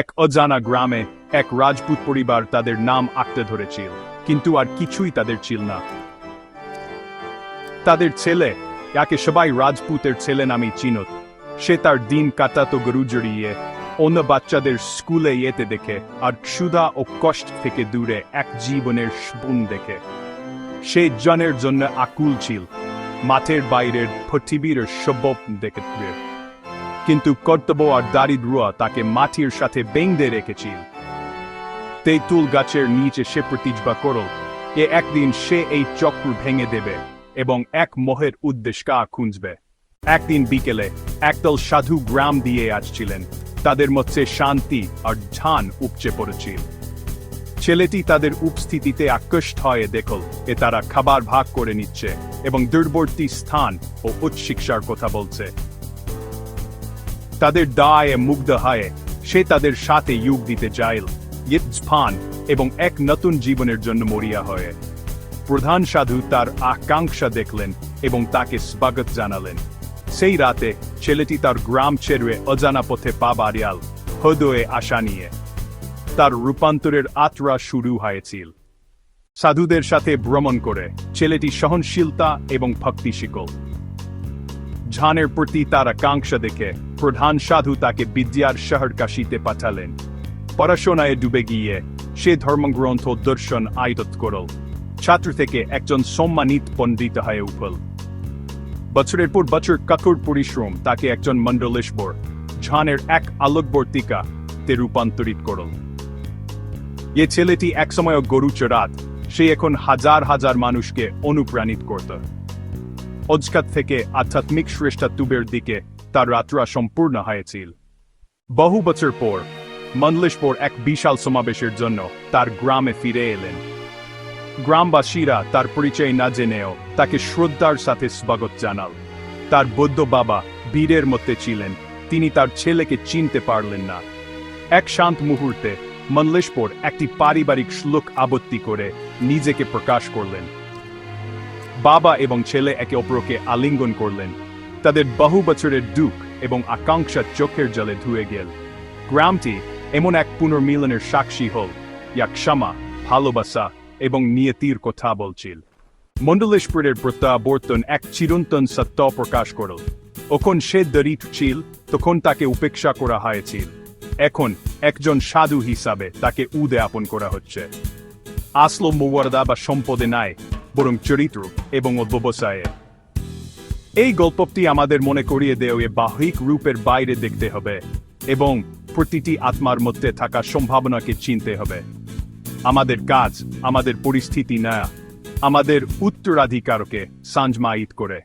এক অজানা গ্রামে এক রাজপুত পরিবার তাদের নাম আঁকতে ধরেছিল, কিন্তু আর কিছুই তাদের ছিল না। তাদের ছেলে যাকে সবাই রাজপুতের ছেলে নামে চিনত। সে তার দিন কাটাতো গরু জড়িয়ে, অন্য বাচ্চাদের স্কুলে যেতে দেখে, আর ক্ষুধা ও কষ্ট থেকে দূরে এক জীবনের স্পুন দেখে। সে জনের জন্য আকুল ছিল, মাঠের বাইরের পৃথিবীর সব দেখে। কিন্তু কর্তব্য আর দারিদ্র তাকে মাটির সাথে বেঁধে রেখেছিল। তেঁতুল গাছের নিচে সে প্রতিজ্ঞা করল এ একদিন সে এই চক্র ভেঙে দেবে এবং এক মোহের উদ্দেশ্য খুঁজবে। একদিন বিকেলে একদল সাধু গ্রাম দিয়ে আসছিলেন। তাদের মধ্যে শান্তি আর ঝান উপচে পড়েছিল। ছেলেটি তাদের উপস্থিতিতে আকৃষ্ট হয়ে দেখল, এ তারা খাবার ভাগ করে নিচ্ছে এবং দূরবর্তী স্থান ও উচ্চ শিক্ষার কথা বলছে। তাদের দায়ে মুগ্ধ হয়ে। সে তাদের সাথে যোগ দিতে চাইল ইৎফান এবং এক নতুন জীবনের জন্য মরিয়া হয়ে। প্রধান সাধু তার আকাঙ্ক্ষা দেখলেন এবং তাকে স্বাগত জানালেন। সেই রাতে ছেলেটি তার গ্রাম ছেড়ে অজানা পথে পা বাড়িয়াল, হৃদয়ে আশা নিয়ে। তার রূপান্তরের আত্রা শুরু হয়েছিল। সাধুদের সাথে ভ্রমণ করে ছেলেটি সহনশীলতা এবং ভক্তি শিখল। ঝানের প্রতি তার আকাঙ্ক্ষা দেখে প্রধান সাধু তাকে বিদ্যার শহর কাশিতে পাঠালেন। পড়াশোনায় ডুবে গিয়ে সে ধর্মগ্রন্থ দর্শন আয়ত করল। ছাত্র থেকে একজন সম্মানিত পণ্ডিত হয়ে উঠল। বছরের পর বছর কঠোর পরিশ্রম তাকে একজন মণ্ডলেশ্বর ঝানের এক আলোকবর্তিকা তে রূপান্তরিত করল। এ ছেলেটি একসময় গরু চড়াত, সে এখন হাজার হাজার মানুষকে অনুপ্রাণিত করত। অজকাত থেকে আধ্যাত্মিক শ্রেষ্ঠত্বের দিকে তার যাত্রা সম্পূর্ণ হয়েছিল। বহু বছর পর মন্ডলেশ্বর এক বিশাল সমাবেশের জন্য তার গ্রামে ফিরে এলেন। গ্রামবাসীরা তার পরিচয় না জেনেও তাকে শ্রদ্ধার সাথে স্বাগত জানাল। তার বৌদ্ধ বাবা বীরের মধ্যে ছিলেন, তিনি তার ছেলেকে চিনতে পারলেন না। এক শান্ত মুহূর্তে মন্লেশপুর একটি পারিবারিক শ্লোক আবত্তি করে নিজেকে প্রকাশ করলেন। বাবা এবং ছেলে একে অপরকে আলিঙ্গন করলেন। তাদের বহু বছরের দুঃখ এবং আকাঙ্ক্ষা চোখের জলে ধুয়ে গেল। গ্রামটি এমন এক পুনর্মিলনের সাক্ষী হল ইয়া ক্ষমা, ভালোবাসা এবং নিয়তির কথা বলছিল। মন্ডলেশ্বরের প্রত্যাবর্তন এক চিরন্তন সত্য প্রকাশ করল। ওখন সে দরিদ্র ছিল, তখন তাকে উপেক্ষা করা হয়েছিল। এখন একজন সাধু হিসাবে তাকে উদযাপন করা হচ্ছে। আসলো মর্যাদা বা সম্পদে নাই বরং চরিত্র এবং অধ্যবসায়ে এই গল্পটি আমাদের মনে করিয়ে দেও এ বাহিক রূপের বাইরে দেখতে হবে এবং প্রতিটি আত্মার মধ্যে থাকা সম্ভাবনাকে চিনতে হবে। আমাদের কাজ, আমাদের পরিস্থিতি না, আমাদের উত্তরাধিকারকে সাঞ্জমায়িত করে।